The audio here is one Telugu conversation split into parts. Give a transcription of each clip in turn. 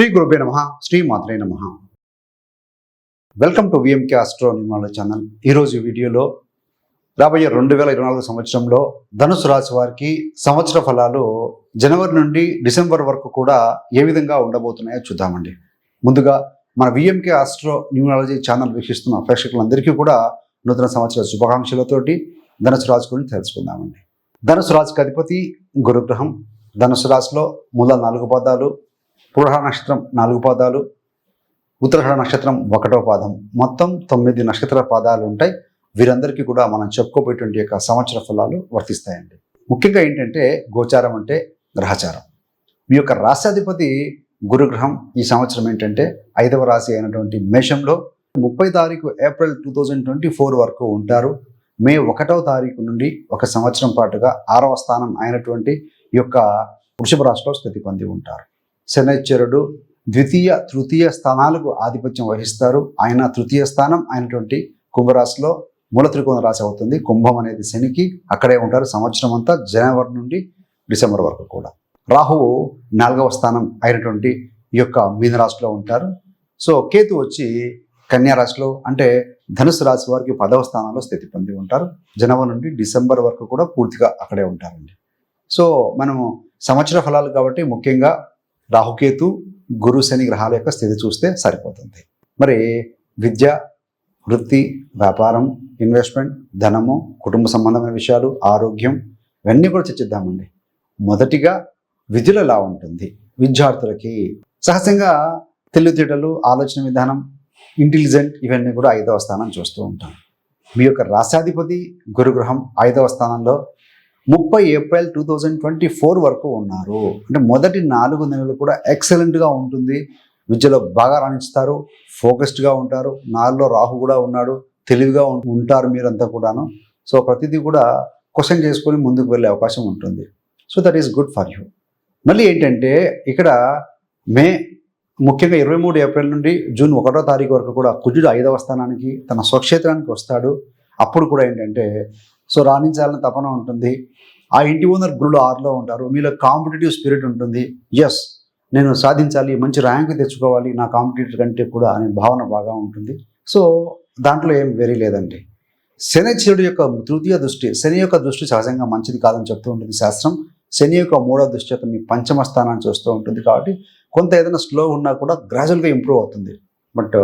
శ్రీ గురుభే నమ శ్రీ మాత్రే నమ. వెల్కమ్ టు విఎంకే ఆస్ట్రోనిమాల ఛానల్ ఈరోజు వీడియోలో రాబోయే రెండు వేల ఇరవై నాలుగు సంవత్సరంలో ధనుసు రాశి వారికి సంవత్సర ఫలాలు జనవరి నుండి డిసెంబర్ వరకు కూడా ఏ విధంగా ఉండబోతున్నాయో చూద్దామండి. ముందుగా మన విఎంకే ఆస్ట్రో న్యూమాలజీ ఛానల్ వీక్షిస్తున్న ప్రేక్షకులందరికీ కూడా నూతన సంవత్సర శుభాకాంక్షలతోటి ధనుసు రాశి గురించి తెలుసుకుందామండి. ధనుసు రాశికి అధిపతి గురుగ్రహం. ధనుసు రాశిలో మూల నాలుగు పదాలు పురహ నక్షత్రం నాలుగు పాదాలు ఉత్తరహర నక్షత్రం ఒకటో పాదం. మొత్తం తొమ్మిది నక్షత్ర పాదాలు ఉంటాయి. వీరందరికీ కూడా మనం చెప్పుకోబోయేటువంటి యొక్క సంవత్సర ఫలాలు వర్తిస్తాయండి. ముఖ్యంగా ఏంటంటే గోచారం అంటే గ్రహచారం. మీ యొక్క రాశ్యాధిపతి గురుగ్రహం ఈ సంవత్సరం ఏంటంటే ఐదవ రాశి అయినటువంటి మేషంలో ముప్పై తారీఖు April two thousand twenty four వరకు ఉంటారు. మే ఒకటవ తారీఖు నుండి ఒక సంవత్సరం పాటుగా ఆరవ స్థానం అయినటువంటి ఈ యొక్క వృషభ రాశిలో స్థితి పొంది ఉంటారు. శనైశ్వరుడు ద్వితీయ తృతీయ స్థానాలకు ఆధిపత్యం వహిస్తారు. ఆయన తృతీయ స్థానం అయినటువంటి కుంభరాశిలో మూల త్రికోణ రాశి అవుతుంది. కుంభం అనేది శనికి. అక్కడే ఉంటారు. సంవత్సరం అంతా జనవరి నుండి డిసెంబర్ వరకు కూడా. రాహువు నాలుగవ స్థానం అయినటువంటి ఈ యొక్క మీనరాశిలో ఉంటారు. సో కేతు వచ్చి కన్యా రాశిలో అంటే ధనుసు రాశి వారికి పదవ స్థానంలో స్థితి పొంది ఉంటారు. జనవరి నుండి డిసెంబర్ వరకు కూడా పూర్తిగా అక్కడే ఉంటారండి. సో మనము సంవత్సర ఫలాలు కాబట్టి ముఖ్యంగా రాహుకేతు గురు శని గ్రహాల యొక్క స్థితి చూస్తే సరిపోతుంది. మరి విద్య వృత్తి వ్యాపారం ఇన్వెస్ట్మెంట్ ధనము కుటుంబ సంబంధమైన విషయాలు ఆరోగ్యం ఇవన్నీ కూడా చర్చిద్దామండి. మొదటిగా విద్యలో ఎలా ఉంటుంది? విద్యార్థులకి సహజంగా తెలివితేటలు ఆలోచన విధానం ఇంటెలిజెంట్ ఇవన్నీ కూడా ఐదవ స్థానం చూస్తూ ఉంటాం. మీ యొక్క రాశాధిపతి గురుగ్రహం ఐదవ స్థానంలో ముప్పై April two thousand twenty four వరకు ఉన్నారు. అంటే మొదటి నాలుగు నెలలు కూడా ఎక్సలెంట్గా ఉంటుంది. విద్యలో బాగా రాణిస్తారు. ఫోకస్డ్గా ఉంటారు. నాలుగులో రాహు కూడా ఉన్నాడు. తెలివిగా ఉంటారు మీరంతా కూడాను. సో ప్రతిదీ కూడా క్వశ్చన్ చేసుకొని ముందుకు వెళ్ళే అవకాశం ఉంటుంది. So that is good for you మళ్ళీ ఏంటంటే ఇక్కడ మే ముఖ్యంగా ఇరవై మూడు ఏప్రిల్ నుండి జూన్ ఒకటో తారీఖు వరకు కూడా కుజుడు ఐదవ స్థానానికి తన స్వక్షేత్రానికి వస్తాడు. అప్పుడు కూడా ఏంటంటే సో రాణించాలని తపన ఉంటుంది. ఆ ఇంటి ఓనర్ గురుడు ఆరులో ఉంటారు. మీలో కాంపిటేటివ్ స్పిరిట్ ఉంటుంది. ఎస్ నేను సాధించాలి మంచి ర్యాంక్ తెచ్చుకోవాలి నా కాంపిటేటర్ కంటే కూడా అనే భావన బాగా ఉంటుంది. సో దాంట్లో ఏం వెరీ లేదండి. శనిచరుడు యొక్క తృతీయ దృష్టి శని యొక్క దృష్టి సహజంగా మంచిది కాదని చెప్తూ ఉంటుంది శాస్త్రం. శని యొక్క మూడో దృష్టి యొక్క మీ పంచమ స్థానాన్ని చూస్తూ ఉంటుంది కాబట్టి కొంత ఏదైనా స్లో ఉన్నా కూడా గ్రాజువల్గా ఇంప్రూవ్ అవుతుంది. బట్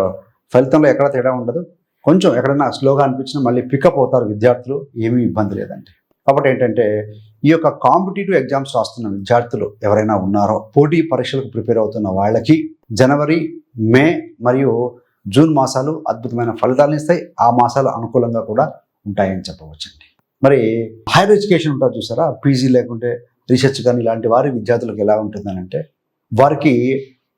ఫలితంలో ఎక్కడ తేడా ఉండదు. కొంచెం ఎక్కడైనా స్లోగా అనిపించినా మళ్ళీ పికప్ అవుతారు విద్యార్థులు ఏమీ ఇబ్బంది లేదండి. కాబట్టి ఏంటంటే ఈ యొక్క కాంపిటేటివ్ ఎగ్జామ్స్ రాస్తున్న విద్యార్థులు ఎవరైనా ఉన్నారో పోటీ పరీక్షలకు ప్రిపేర్ అవుతున్న వాళ్ళకి జనవరి మే మరియు జూన్ మాసాలు అద్భుతమైన ఫలితాలను ఇస్తాయి. ఆ మాసాలు అనుకూలంగా కూడా ఉంటాయని చెప్పవచ్చండి. మరి హైయర్ ఎడ్యుకేషన్ ఉంటుంది చూసారా? పీజీ లేకుంటే రీసెర్చ్ కానీ ఇలాంటి వారి విద్యార్థులకు ఎలా ఉంటుందని అంటే వారికి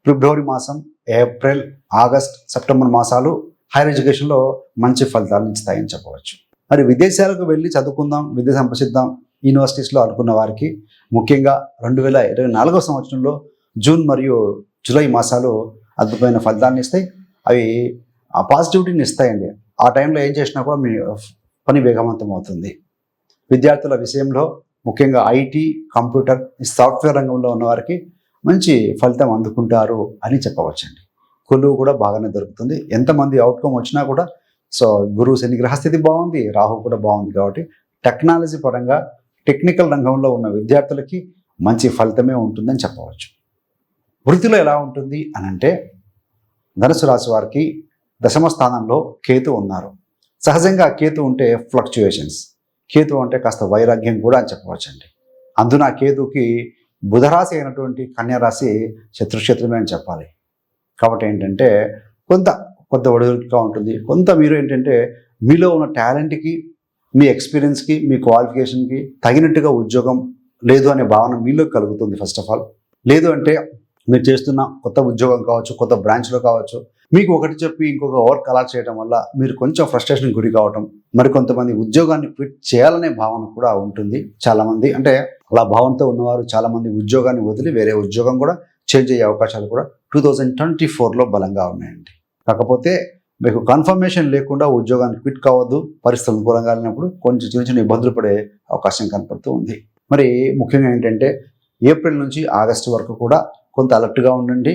ఫిబ్రవరి మాసం ఏప్రిల్ ఆగస్ట్ సెప్టెంబర్ మాసాలు హైయర్ ఎడ్యుకేషన్లో మంచి ఫలితాలను ఇస్తాయని చెప్పవచ్చు మరి విదేశాలకు వెళ్ళి చదువుకుందాం విద్య సంపసిద్దాం యూనివర్సిటీస్లో అనుకున్న వారికి ముఖ్యంగా రెండు వేల ఇరవై నాలుగో సంవత్సరంలో జూన్ మరియు జూలై మాసాలు అద్భుతమైన ఫలితాలను ఇస్తాయి. అవి ఆ పాజిటివిటీని ఇస్తాయండి. ఆ టైంలో ఏం చేసినా కూడా మీ పని వేగవంతం అవుతుంది. విద్యార్థుల విషయంలో ముఖ్యంగా ఐటీ కంప్యూటర్ ఈ సాఫ్ట్వేర్ రంగంలో ఉన్న వారికి మంచి ఫలితం అందుకుంటారు అని చెప్పవచ్చండి. కొలువు కూడా బాగానే దొరుకుతుంది. ఎంతమంది అవుట్కమ్ వచ్చినా కూడా సో గురువు శని గ్రహస్థితి బాగుంది రాహు కూడా బాగుంది కాబట్టి టెక్నాలజీ పరంగా టెక్నికల్ రంగంలో ఉన్న విద్యార్థులకి మంచి ఫలితమే ఉంటుందని చెప్పవచ్చు. వృత్తిలో ఎలా ఉంటుంది అని అంటే ధనుసు రాశి వారికి దశమ స్థానంలో కేతు ఉన్నారు. సహజంగా కేతు ఉంటే ఫ్లక్చుయేషన్స్ కేతు అంటే కాస్త వైరాగ్యం కూడా అని చెప్పవచ్చండి. అందున కేతుకి బుధరాశి అయినటువంటి కన్యారాశి శత్రుక్షేత్రమే అని చెప్పాలి. కాబట్టి ఏంటంటే కొంత కొంత ఒడిదుడుగా ఉంటుంది. కొంత మీరు ఏంటంటే మీలో ఉన్న టాలెంట్కి మీ ఎక్స్పీరియన్స్కి మీ క్వాలిఫికేషన్కి తగినట్టుగా ఉద్యోగం లేదు అనే భావన మీలో కలుగుతుంది ఫస్ట్ ఆఫ్ ఆల్. లేదు అంటే మీరు చేస్తున్న కొత్త ఉద్యోగం కావచ్చు కొత్త బ్రాంచ్లో కావచ్చు మీకు ఒకటి చెప్పి ఇంకొక వర్క్ అలా చేయడం వల్ల మీరు కొంచెం ఫ్రస్ట్రేషన్ గురి కావటం మరి కొంతమంది ఉద్యోగాన్ని క్విట్ చేయాలనే భావన కూడా ఉంటుంది చాలామంది. అంటే అలా భావనతో ఉన్నవారు చాలామంది ఉద్యోగాన్ని వదిలి వేరే ఉద్యోగం కూడా చేంజ్ అయ్యే అవకాశాలు కూడా టూ థౌజండ్ ట్వంటీ ఫోర్లో బలంగా ఉన్నాయండి. కాకపోతే మీకు కన్ఫర్మేషన్ లేకుండా ఉద్యోగాన్ని క్విట్ కావద్దు పరిస్థితులు అనుకూలంగా వెళ్ళినప్పుడు కొంచెం చిన్న చిన్న ఇబ్బందులు పడే అవకాశం కనపడుతూ ఉంది. మరి ముఖ్యంగా ఏంటంటే ఏప్రిల్ నుంచి ఆగస్టు వరకు కూడా కొంత అలర్ట్గా ఉండండి.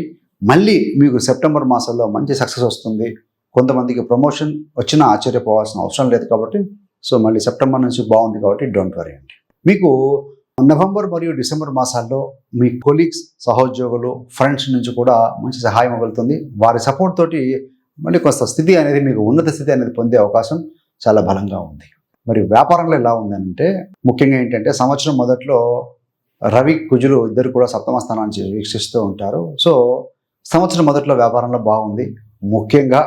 మళ్ళీ మీకు సెప్టెంబర్ మాసంలో మంచి సక్సెస్ వస్తుంది. కొంతమందికి ప్రమోషన్ వచ్చినా ఆశ్చర్యపోవాల్సిన అవసరం లేదు కాబట్టి సో మళ్ళీ సెప్టెంబర్ నుంచి బాగుంది కాబట్టి డోంట్ వరీ అండి. మీకు నవంబర్ మరియు డిసెంబర్ మాసాల్లో మీ కొలీగ్స్ సహోద్యోగులు ఫ్రెండ్స్ నుంచి కూడా మంచి సహాయం వెళ్తుంది. వారి సపోర్ట్ తోటి మళ్ళీ కొంత స్థితి అనేది మీకు ఉన్నత స్థితి అనేది పొందే అవకాశం చాలా బలంగా ఉంది. మరి వ్యాపారంలో ఎలా ఉందంటే ముఖ్యంగా ఏంటంటే సంవత్సరం మొదట్లో రవి కుజులు ఇద్దరు కూడా సప్తమ స్థానాన్ని వీక్షిస్తూ ఉంటారు. సో సంవత్సరం మొదట్లో వ్యాపారంలో బాగుంది. ముఖ్యంగా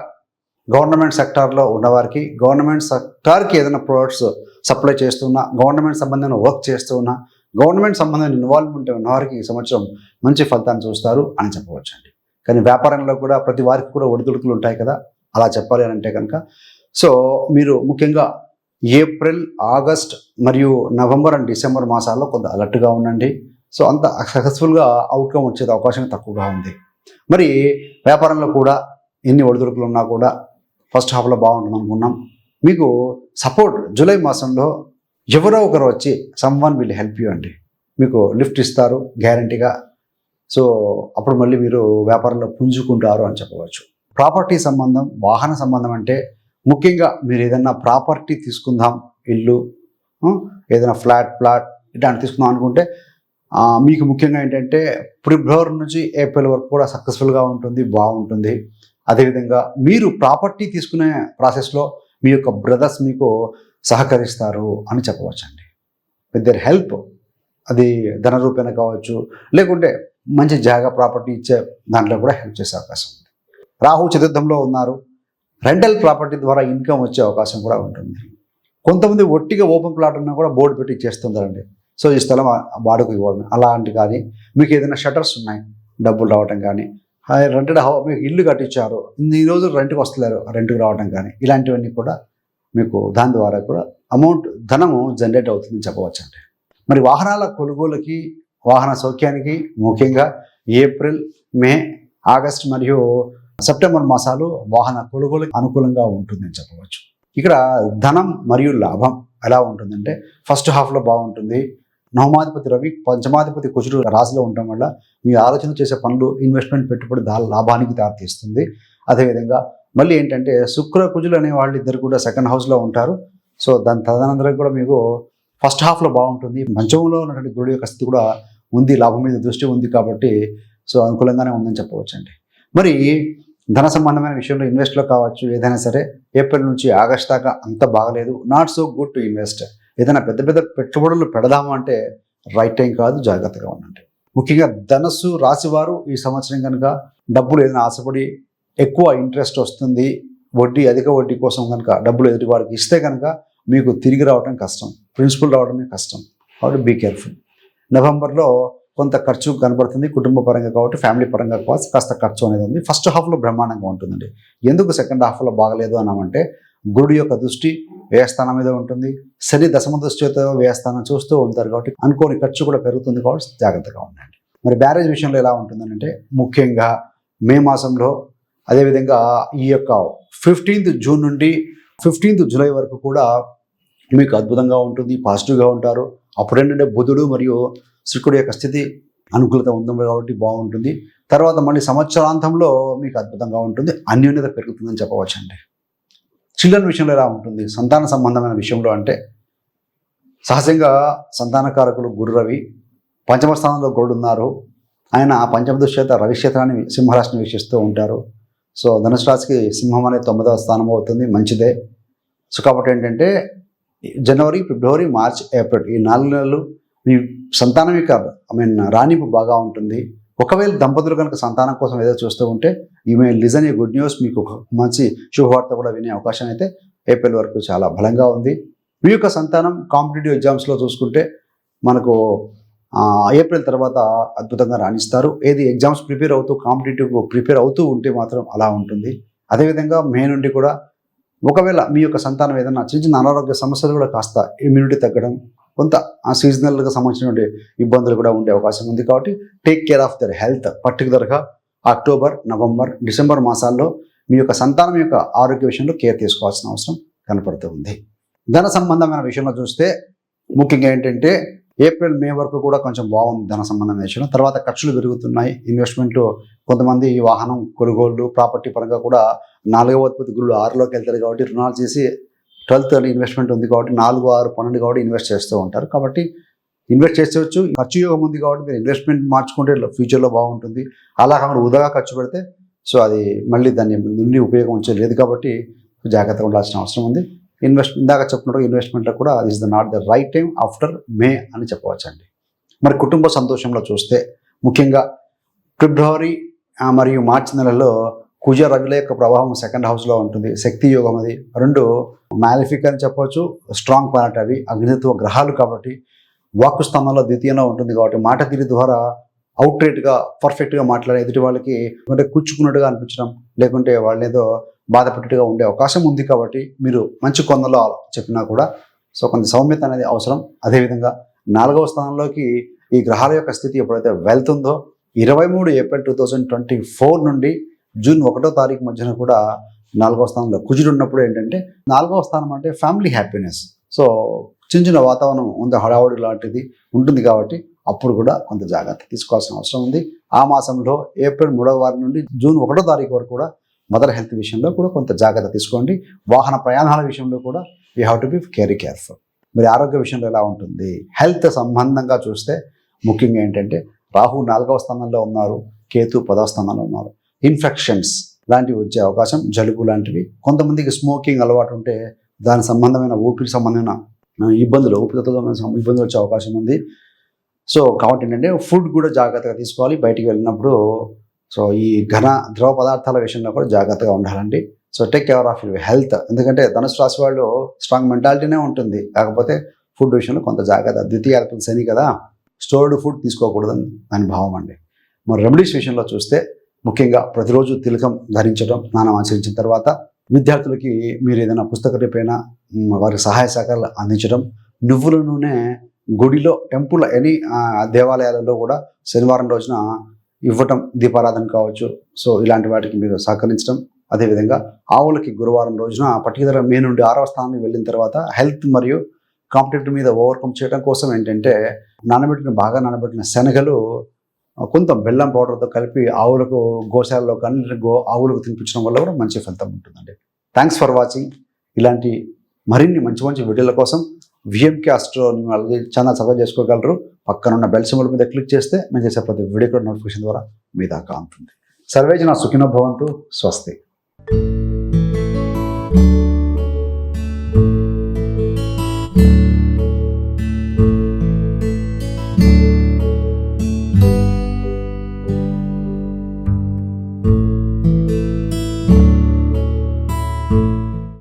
గవర్నమెంట్ సెక్టార్లో ఉన్నవారికి గవర్నమెంట్ సెక్టార్కి ఏదైనా ప్రొడక్ట్స్ సప్లై చేస్తున్నా గవర్నమెంట్ సంబంధమైన వర్క్ చేస్తున్నా గవర్నమెంట్ సంబంధమైన ఇన్వాల్వ్మెంట్ ఉన్నవారికి ఈ సంవత్సరం మంచి ఫలితాన్ని చూస్తారు అని చెప్పవచ్చు అండి కానీ వ్యాపారంలో కూడా ప్రతి వారికి కూడా ఒడిదుడుకులు ఉంటాయి కదా అలా చెప్పాలి అని అంటే కనుక సో మీరు ముఖ్యంగా ఏప్రిల్ ఆగస్ట్ మరియు నవంబర్ అండ్ డిసెంబర్ మాసాల్లో కొంత అలర్ట్గా ఉండండి. సో అంత సక్సెస్ఫుల్గా అవుట్కమ్ వచ్చేది అవకాశం తక్కువగా ఉంది. మరి వ్యాపారంలో కూడా ఎన్ని ఒడిదుడుకులు ఉన్నా కూడా ఫస్ట్ హాఫ్లో బాగుంటుంది అనుకున్నాం మీకు సపోర్ట్ జూలై మాసంలో ఎవరో ఒకరు వచ్చి someone will help you అండి. మీకు లిఫ్ట్ ఇస్తారు గ్యారంటీగా. సో అప్పుడు మళ్ళీ మీరు వ్యాపారంలో పుంజుకుంటారు అని చెప్పవచ్చు. ప్రాపర్టీ సంబంధం వాహన సంబంధం అంటే ముఖ్యంగా మీరు ఏదైనా ప్రాపర్టీ తీసుకుందాం ఇల్లు ఏదైనా ఫ్లాట్ ప్లాట్ ఇట్లాంటి తీసుకుందాం అనుకుంటే మీకు ముఖ్యంగా ఏంటంటే ఫిబ్రవరి నుంచి ఏప్రిల్ వరకు కూడా సక్సెస్ఫుల్గా ఉంటుంది బాగుంటుంది. అదేవిధంగా మీరు ప్రాపర్టీ తీసుకునే ప్రాసెస్లో మీ యొక్క బ్రదర్స్ మీకు సహకరిస్తారు అని చెప్పవచ్చండి. విత్ దర్ హెల్ప్ అది ధన రూపేణ కావచ్చు లేకుంటే మంచి జాగా ప్రాపర్టీ ఇచ్చే దాంట్లో కూడా హెల్ప్ చేసే అవకాశం ఉంది. రాహు చతుర్థంలో ఉన్నారు. రెంటల్ ప్రాపర్టీ ద్వారా ఇన్కమ్ వచ్చే అవకాశం కూడా ఉంటుంది. కొంతమంది ఒట్టిగా ఓపెన్ ప్లాట్ ఉన్నా కూడా బోర్డు పెట్టి ఇచ్చేస్తుంటారండి సో ఈ స్థలం వాడుకు ఇవ్వడం అలాంటి కానీ మీకు ఏదైనా షటర్స్ ఉన్నాయి డబ్బులు రావటం కానీ రెంటెడ్ హౌ మీకు ఇల్లు కట్టించారు ఈ రోజు రెంట్కి వస్తలేరు రెంట్కి రావడం కానీ ఇలాంటివన్నీ కూడా మీకు దాని ద్వారా కూడా అమౌంట్ ధనము జనరేట్ అవుతుందని చెప్పవచ్చు అండి. మరి వాహనాల కొనుగోలుకి వాహన సౌఖ్యానికి ముఖ్యంగా ఏప్రిల్ మే ఆగస్ట్ మరియు సెప్టెంబర్ మాసాలు వాహన కొనుగోలుకి అనుకూలంగా ఉంటుందని చెప్పవచ్చు. ఇక్కడ ధనం మరియు లాభం ఎలా ఉంటుందంటే ఫస్ట్ హాఫ్లో బాగుంటుంది. నవమాధిపతి రవి పంచమాధిపతి కుజుడు రాశిలో ఉండటం వల్ల మీ ఆలోచన చేసే పనులు ఇన్వెస్ట్మెంట్ పెట్టుబడి దా లాభానికి దారితీస్తుంది. అదేవిధంగా మళ్ళీ ఏంటంటే శుక్ర కుజులు అనే వాళ్ళు ఇద్దరు కూడా సెకండ్ హౌస్లో ఉంటారు. సో దాని తదనంతరం కూడా మీకు ఫస్ట్ హాఫ్లో బాగుంటుంది. మంచంలో ఉన్నటువంటి గురుడు యొక్క స్థితి కూడా ఉంది లాభం మీద దృష్టి ఉంది కాబట్టి సో అనుకూలంగానే ఉందని చెప్పవచ్చండి. మరి ధన సంబంధమైన విషయంలో ఇన్వెస్ట్లో కావచ్చు ఏదైనా సరే ఏప్రిల్ నుంచి ఆగస్ట్ దాకా అంత బాగలేదు. Not so good to invest ఏదైనా పెద్ద పెద్ద పెట్టుబడులు పెడదాము అంటే రైట్ టైం కాదు జాగ్రత్తగా ఉండండి. ముఖ్యంగా ధనస్సు రాశివారు ఈ సంవత్సరం కనుక డబ్బులు ఏదైనా ఆశపడి ఎక్కువ ఇంట్రెస్ట్ వస్తుంది. వడ్డీ అధిక వడ్డీ కోసం కనుక డబ్బులు ఎదుటి వారికి ఇస్తే కనుక మీకు తిరిగి రావడం కష్టం. ప్రిన్సిపల్ రావడమే కష్టం. కాబట్టి బీ కేర్ఫుల్ నవంబర్లో కొంత ఖర్చు కనబడుతుంది కుటుంబ పరంగా కాబట్టి ఫ్యామిలీ పరంగా కావచ్చు కాస్త ఖర్చు అనేది ఉంది. ఫస్ట్ హాఫ్లో బ్రహ్మాండంగా ఉంటుందండి. ఎందుకు సెకండ్ హాఫ్లో బాగలేదు అన్నామంటే గురుడు యొక్క దృష్టి వ్యయస్థానం మీద ఉంటుంది. శని దశమ దృష్టితో వ్యయస్థానం చూస్తూ ఉంటారు కాబట్టి అనుకోని ఖర్చు కూడా పెరుగుతుంది కాబట్టి జాగ్రత్తగా ఉండండి. మరి బ్యారేజ్ విషయంలో ఎలా ఉంటుందంటే ముఖ్యంగా మే మాసంలో అదేవిధంగా ఈ యొక్క ఫిఫ్టీన్త్ జూన్ నుండి ఫిఫ్టీన్త్ జూలై వరకు కూడా మీకు అద్భుతంగా ఉంటుంది పాజిటివ్గా ఉంటారు. అప్పుడేంటంటే బుధుడు మరియు శుక్రుడు యొక్క స్థితి అనుకూలత ఉంది కాబట్టి బాగుంటుంది. తర్వాత మళ్ళీ సంవత్సరాంతంలో మీకు అద్భుతంగా ఉంటుంది. అన్యోన్యత పెరుగుతుందని చెప్పవచ్చు అండి చిల్డ్రన్ విషయంలో ఎలా ఉంటుంది? సంతాన సంబంధమైన విషయంలో అంటే సహజంగా సంతానకారకులు గురు రవి పంచమ స్థానంలో గురుడు ఉన్నారు. ఆయన ఆ పంచమ దుశ్చేత సింహరాశిని వీక్షిస్తూ ఉంటారు. సో ధనుసు రాశికి సింహం అనేది తొమ్మిదవ స్థానం అవుతుంది మంచిదే. సో కాబట్టి ఏంటంటే జనవరి ఫిబ్రవరి మార్చ్ ఏప్రిల్ ఈ నాలుగు నెలలు మీ సంతానం యొక్క ఐ మీన్ రాణింపు బాగా ఉంటుంది. ఒకవేళ దంపతులు కనుక సంతానం కోసం ఏదో చూస్తూ ఉంటే ఈ may listen a good news మీకు ఒక మంచి శుభవార్త కూడా వినే అవకాశం అయితే ఏప్రిల్ వరకు చాలా బలంగా ఉంది. మీ యొక్క సంతానం కాంపిటేటివ్ ఎగ్జామ్స్లో చూసుకుంటే మనకు ఏప్రిల్ తర్వాత అద్భుతంగా రాణిస్తారు. ఏది ఎగ్జామ్స్ ప్రిపేర్ అవుతూ కాంపిటేటివ్ ప్రిపేర్ అవుతూ ఉంటే మాత్రం అలా ఉంటుంది. అదేవిధంగా మే నుండి కూడా ఒకవేళ మీ యొక్క సంతానం ఏదైనా చిన్న చిన్న అనారోగ్య సమస్యలు కూడా కాస్త ఇమ్యూనిటీ తగ్గడం కొంత ఆ సీజనల్గా సంబంధించినటువంటి ఇబ్బందులు కూడా ఉండే అవకాశం ఉంది కాబట్టి take care of their health పర్టికులర్గా అక్టోబర్ నవంబర్ డిసెంబర్ మాసాల్లో మీ యొక్క సంతానం యొక్క ఆరోగ్య విషయంలో కేర్ తీసుకోవాల్సిన అవసరం కనపడుతూ ఉంది. ధన సంబంధమైన విషయంలో చూస్తే ముఖ్యంగా ఏంటంటే ఏప్రిల్ మే వరకు కూడా కొంచెం బాగుంది ధన సంబంధం విషయంలో తర్వాత ఖర్చులు పెరుగుతున్నాయి. ఇన్వెస్ట్మెంట్ కొంతమంది ఈ వాహనం కొనుగోళ్ళు ప్రాపర్టీ పరంగా కూడా నాలుగవ ఉత్పత్తి గురులు ఆరులోకి వెళ్తారు కాబట్టి రుణాలు చేసి ట్వెల్త్ ఇన్వెస్ట్మెంట్ ఉంది కాబట్టి నాలుగు ఆరు పన్నెండు కాబట్టి ఇన్వెస్ట్ చేస్తూ ఉంటారు. కాబట్టి ఇన్వెస్ట్ చేసేవచ్చు. ఖర్చు యోగం ఉంది కాబట్టి మీరు ఇన్వెస్ట్మెంట్ మార్చుకుంటే ఫ్యూచర్లో బాగుంటుంది. అలా కాకుండా వృధాగా ఖర్చు పెడితే సో అది మళ్ళీ దాన్ని నుండి ఉపయోగం వచ్చేది లేదు కాబట్టి జాగ్రత్తగా ఉండాల్సిన అవసరం ఉంది. ఇన్వెస్ట్ ఇందాక చెప్పినట్టు ఇన్వెస్ట్మెంట్లో కూడా this the not the right time after May అని చెప్పవచ్చండి. మరి కుటుంబ సంతోషంలో చూస్తే ముఖ్యంగా ఫిబ్రవరి మరియు మార్చి నెలలో కుజ రవిల యొక్క ప్రభావం సెకండ్ హౌస్లో ఉంటుంది. శక్తి యోగం అది. రెండు మ్యాలిఫిక్ అని చెప్పవచ్చు స్ట్రాంగ్ ప్లానెట్ అవి అగ్నిత్వ గ్రహాలు కాబట్టి వాక్కు స్థానంలో ద్వితీయంలో ఉంటుంది కాబట్టి మాట తీరు ద్వారా అవుట్రేట్గా పర్ఫెక్ట్గా మాట్లాడే ఎదుటి వాళ్ళకి అంటే కూర్చుకున్నట్టుగా అనిపించడం లేకుంటే వాళ్ళు ఏదో బాధపడేట్టుగా ఉండే అవకాశం ఉంది కాబట్టి మీరు మంచి కొందలో చెప్పినా కూడా సో కొంత సౌమ్యత అనేది అవసరం. అదేవిధంగా నాలుగవ స్థానంలోకి ఈ గ్రహాల యొక్క స్థితి ఎప్పుడైతే వెళ్తుందో ఇరవై మూడు April two thousand twenty four నుండి జూన్ ఒకటో తారీఖు మధ్యన కూడా నాలుగవ స్థానంలో కుజుడు ఉన్నప్పుడు ఏంటంటే నాలుగవ స్థానం అంటే ఫ్యామిలీ హ్యాపీనెస్. సో చిన్న చిన్న వాతావరణం ఉంది హడావుడి లాంటిది ఉంటుంది కాబట్టి అప్పుడు కూడా కొంత జాగ్రత్త తీసుకోవాల్సిన అవసరం ఉంది. ఆ మాసంలో ఏప్రిల్ మూడవ వారం నుండి జూన్ ఒకటో తారీఖు వరకు కూడా మదర్ హెల్త్ విషయంలో కూడా కొంత జాగ్రత్త తీసుకోండి. వాహన ప్రయాణాల విషయంలో కూడా you have to be carry careful మరి ఆరోగ్య విషయంలో ఎలా ఉంటుంది? హెల్త్ సంబంధంగా చూస్తే ముఖ్యంగా ఏంటంటే రాహు నాలుగవ స్థానంలో ఉన్నారు కేతు పదవ స్థానంలో ఉన్నారు. ఇన్ఫెక్షన్స్ లాంటివి వచ్చే అవకాశం జలుబు లాంటివి. కొంతమందికి స్మోకింగ్ అలవాటు ఉంటే దాని సంబంధమైన ఊపిరి సంబంధమైన ఇబ్బందులు ఊపిరితో ఇబ్బందులు వచ్చే అవకాశం ఉంది. సో కాబట్టి ఏంటంటే ఫుడ్ కూడా జాగ్రత్తగా తీసుకోవాలి. బయటికి వెళ్ళినప్పుడు సో ఈ ఘన ద్రవ పదార్థాల విషయంలో కూడా జాగ్రత్తగా ఉండాలండి. So take care of your health ఎందుకంటే ధనుసు రాశి వాళ్ళు స్ట్రాంగ్ మెంటాలిటీనే ఉంటుంది. కాకపోతే ఫుడ్ విషయంలో కొంత జాగ్రత్త. ద్వితీయ అధిపతి శని కదా స్టోర్డ్ ఫుడ్ తీసుకోకూడదని దాని భావం అండి. మరి రెమెడీస్ విషయంలో చూస్తే ముఖ్యంగా ప్రతిరోజు తిలకం ధరించడం స్నానం ఆచరించిన తర్వాత విద్యార్థులకి మీరు ఏదైనా పుస్తక రేపైనా వారికి సహాయ సహకారాలు అందించడం నువ్వుల నూనె గుడిలో టెంపుల్ ఎనీ ఆ, దేవాలయాలలో కూడా శనివారం రోజున ఇవ్వటం దీపారాధన కావచ్చు. సో ఇలాంటి వాటికి మీరు సహకరించడం అదేవిధంగా ఆవులకి గురువారం రోజున పర్టికులర్ మే నుండి ఆరవ స్థానానికి వెళ్ళిన తర్వాత హెల్త్ మరియు కాంపిటేటివ్ మీద ఓవర్కమ్ చేయడం కోసం ఏంటంటే నానబెట్టిన బాగా నానబెట్టిన శనగలు కొంత బెల్లం పౌడర్తో కలిపి ఆవులకు గోశాలలో కానీ గో ఆవులకు తినిపించడం వల్ల కూడా మంచి ఫలితం ఉంటుందండి. థ్యాంక్స్ ఫర్ వాచింగ్ ఇలాంటి మరిన్ని మంచి మంచి వీడియోల కోసం విఎంకే అస్ట్రో అలాగే ఛానల్ సబ్స్క్రైబ్ చేసుకోగలరు. పక్కనున్న బెల్ సింబల్ మీద క్లిక్ చేస్తే మేము చేసే ప్రతి వీడియో కూడా నోటిఫికేషన్ ద్వారా మీ దాకా అందుతుంది సర్వేజన సుఖినో భవంతు. స్వస్తి.